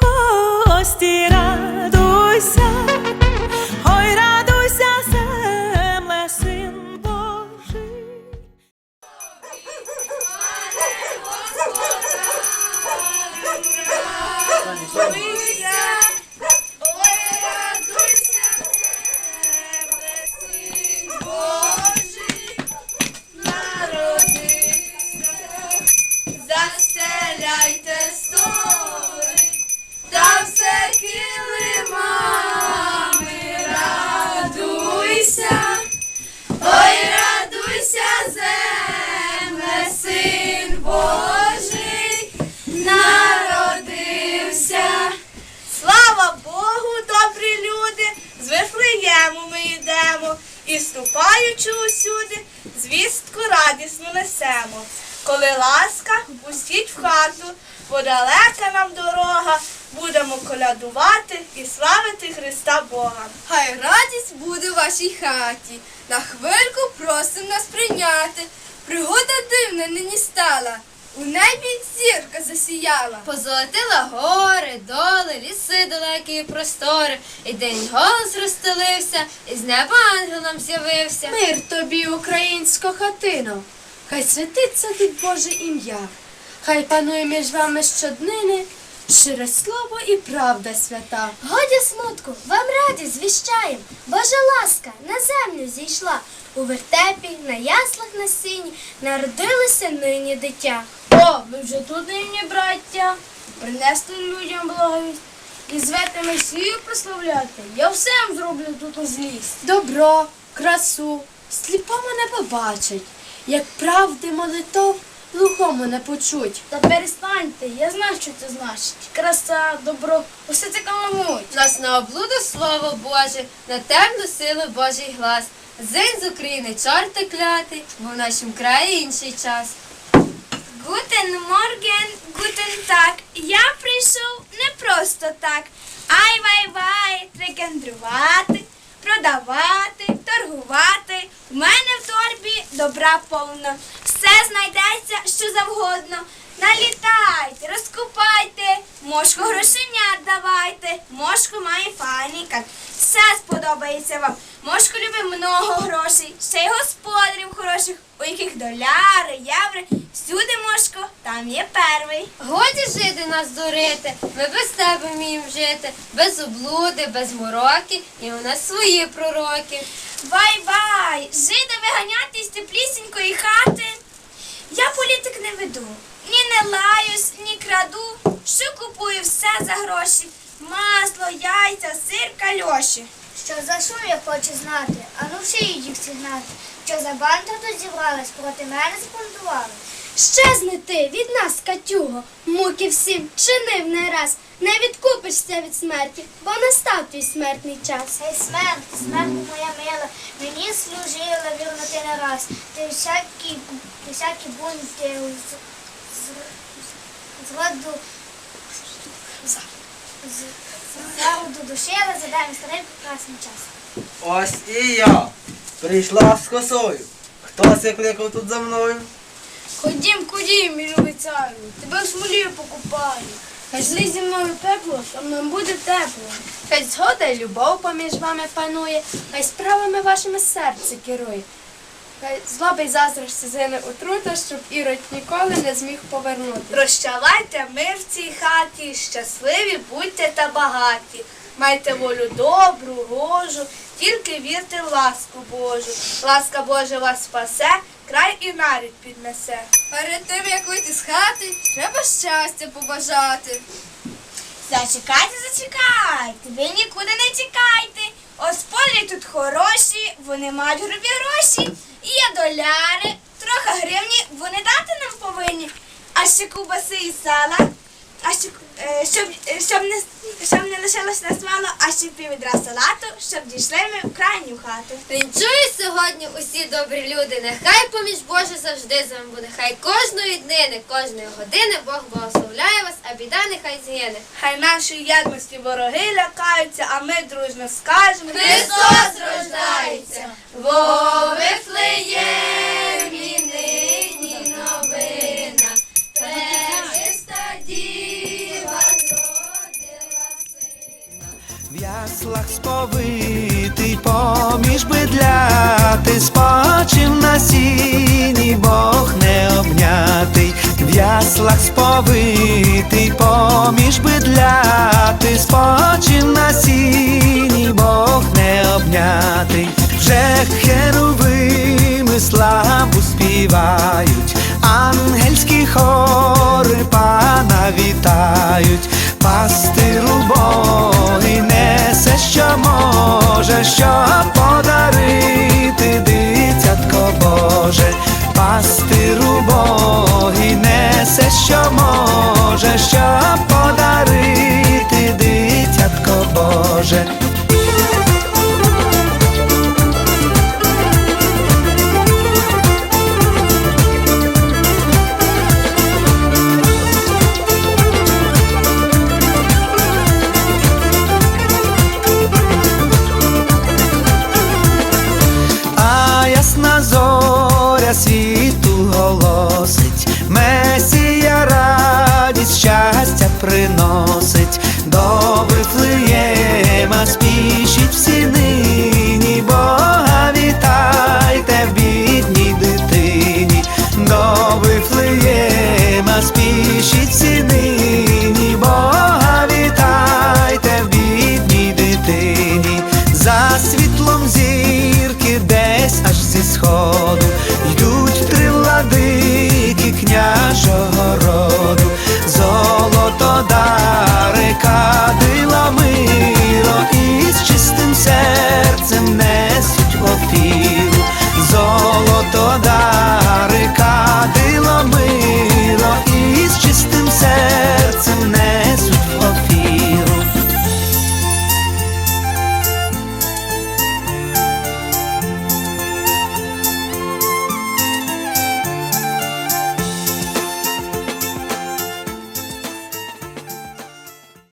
в гості радуйся. І усюди, звістку радісну несемо. Коли ласка, пустіть в хату, бо далека нам дорога, будемо колядувати і славити Христа Бога. Хай радість буде в вашій хаті. На хвильку просим нас прийняти. Пригода дивна нині стала. У небі зірка засіяла. Позолотила гори, доли, ліси далекі і простори, і день голос розстелився, і з неба ангелом з'явився. Мир тобі, українсько хатино, хай святиться тут Боже ім'я, хай панує між вами щоднини, щире слово і правда свята. Годі смутку, вам радість звіщаєм. Божа ласка на землю зійшла. У вертепі, на яслах на сіні народилося нині дитя. О, ви вже тут нині, браття, принесли людям благовість. І звете Месію прославляти. Я все вам зроблю тут у злість. Добро, красу, сліпому не побачить, як правди молитов глухому не почуть. Та перестаньте, я знаю, що це значить. Краса, добро, усе це каламуть. Нас на облуду слово Боже, на темну силу Божий глас. Зинь з України чорти клятий, бо в нашім краї інший час. Гутен Морген, гутен так. Я прийшов не просто так. Ай вай вай, трикендрувати, продавати, торгувати. У мене в торбі добра повно. Все знайдеться, що завгодно. Налітайте, розкупайте, мошку грошенят давайте. Мошку має фаніка. Все сподобається вам. Мошку любить много грошей, ще й господарів хороших, у яких доляри, євро. Всюди мошко, там є перший. Годі жити нас дурити, ми без тебе вміємо жити, без облуди, без мороки, і у нас свої пророки. Бай-бай! Жида виганяти з теплісінької хати. Я політик не веду. Ні не лаюсь, ні краду. Що купую все за гроші. Масло, яйця, сир, кальоші. Що за шум я хочу знати, а ну всі їх сігнати. Що за банда тут зібралась, проти мене збунтували. Щезни ти від нас, Катюго, муки всім чинив не раз. Не відкупишся від смерті, бо настав твій смертний час. Ей, смерть, смерть моя мила, мені служила вірно ти не раз. Ти всякі, ти всякі бунти з, з, з, з роду з, душила, задаємо старий прекрасний час. Ось і я. Прийшла з косою. Хто це кликав тут за мною? Ходім, ходім, мій любий царю, тебе в смолі покупаю. Хай злий зі мною пекло, щоб нам буде тепло. Хай згода і любов поміж вами панує, хай справами вашими серце керує. Хай злоба й заздрощі зини отрута, щоб ірод ніколи не зміг повернути. Прощавайте мир в цій хаті, щасливі будьте та багаті. Майте волю добру, гожу, тільки вірте в ласку Божу. Ласка Божа вас спасе, край і нарід піднесе. Перед тим, як вийти з хати, треба щастя побажати. Зачекайте, зачекайте, ви нікуди не тікайте. Господарі тут хороші, вони мають грубі гроші. Є доляри, трохи гривні, вони дати нам повинні. А ще кубаси і сала, ще, е, щоб, е, щоб, не, щоб не лишилось нас мало, а ще піввідра салату, щоб дійшли ми в крайню хату. Вінчую сьогодні усі добрі люди, нехай поміж Боже завжди з вами буде. Хай кожної днини, кожної години Бог благословляє вас, а біда нехай згине. Хай нашої єдності вороги лякаються, а ми дружно скажемо. Христос рождається! Во Вифлеємі В яслах сповитий поміж бидляти, спочив на сіні, Бог не обнятий, в яслах сповитий поміж бидляти, спочив на сіні, Бог не обнятий, вже херовими славу співають, ангельські хори пана вітають, пастиру і несе, що може, що подарити